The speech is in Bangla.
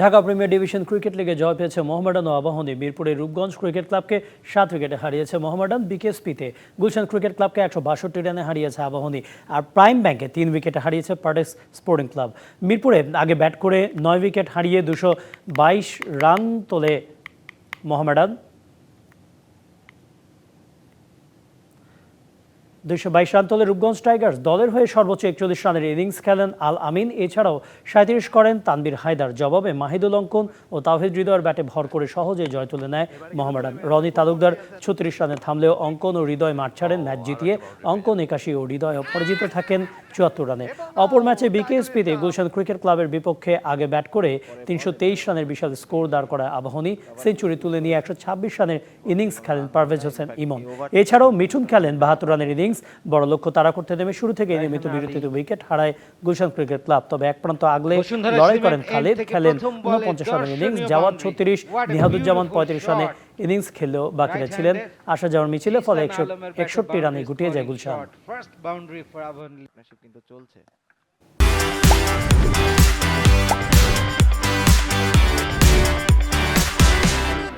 ঢাকা প্রিমিয়ার ডিভিশন ক্রিকেট লিগে জয় পেয়েছে মোহামেডান ও আবাহনী। মিরপুরের রূপগঞ্জ ক্রিকেট ক্লাবকে সাত উইকেটে হারিয়েছে মোহামেডান বিকেএসপিতে। গুলশান ক্রিকেট ক্লাবকে একশো বাষট্টি রানে হারিয়েছে আবাহনী। আর প্রাইম ব্যাংকে তিন উইকেটে হারিয়েছে পার্ডেক্স স্পোর্টিং ক্লাব। মিরপুরে আগে ব্যাট করে নয় উইকেট হারিয়ে দুশো বাইশ রান তোলে মোহামেডান। দুইশো বাইশ রান তোলে রূপগঞ্জ টাইগার্স। দলের হয়ে সর্বোচ্চ একচল্লিশ রানের ইনিংস খেলেন আল আমিন। এছাড়াও সাঁত্রিশ করেন তানবির হায়দার। জবাবে মাহিদুল অঙ্কন ও তাওহিদ হৃদয়ের ব্যাটে ভর করে সহজে জয় তুলে নেয় মোহামেডান রনি তালুকদার ছত্রিশ রানে থামলেও অঙ্কন ও হৃদয় মাঠ ছাড়েন ম্যাচ জিতিয়ে অঙ্কন একাশি ও হৃদয় অপরাজিত থাকেন চুয়াত্তর রানে। অপর ম্যাচে বিকেএসপিতে গুলশান ক্রিকেট ক্লাবের বিপক্ষে আগে ব্যাট করে তিনশো তেইশ রানের বিশাল স্কোর দাঁড় করায় আবাহনী সেঞ্চুরি তুলে নিয়ে একশো ছাব্বিশ রানের ইনিংস খেলেন পারভেজ হোসেন ইমন। এছাড়াও মিঠুন খেলেন বাহাত্তর রানের ইনিংস বড় লক্ষ্য তারা করতে নেমে শুরু থেকে নিয়মিত বিরতিতে উইকেট হারায় গুলশান ক্রিকেট ক্লাব। তবে এক প্রান্ত আগলে লড়াই করেন খালিদ। খেলেন উনপঞ্চাশ রানের ইনিংস জাওয়াদ ছত্রিশ নিহাদুজ্জামান পঁয়ত্রিশ রানে ইনিংস খেললেও বাকিরা ছিলেন আশা আসা যাওয়ার মিছিলে ফলে একশো একষট্টি রানে গুটিয়ে যায় গুলশান।